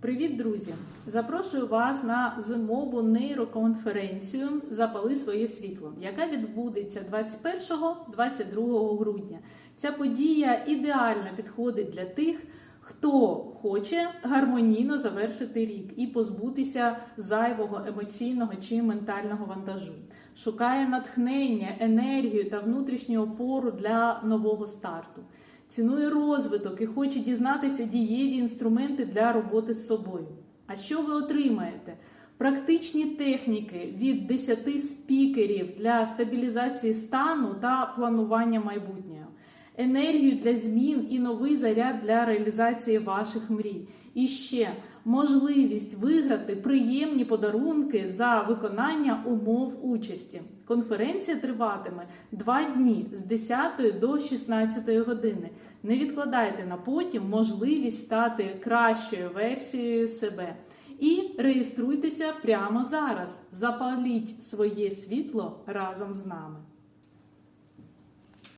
Привіт, друзі! Запрошую вас на зимову нейроконференцію Запали своє світло, яка відбудеться 21-22 грудня. Ця подія ідеально підходить для тих, хто хоче гармонійно завершити рік і позбутися зайвого емоційного чи ментального вантажу. Шукає натхнення, енергію та внутрішню опору для нового старту. Цінує розвиток і хоче дізнатися дієві інструменти для роботи з собою. А що ви отримаєте? Практичні техніки від 10 спікерів для стабілізації стану та планування майбутнього, енергію для змін і новий заряд для реалізації ваших мрій. І ще можливість виграти приємні подарунки за виконання умов участі. Конференція триватиме два дні з 10 до 16 години. Не відкладайте на потім можливість стати кращою версією себе. І реєструйтеся прямо зараз. Запаліть своє світло разом з нами.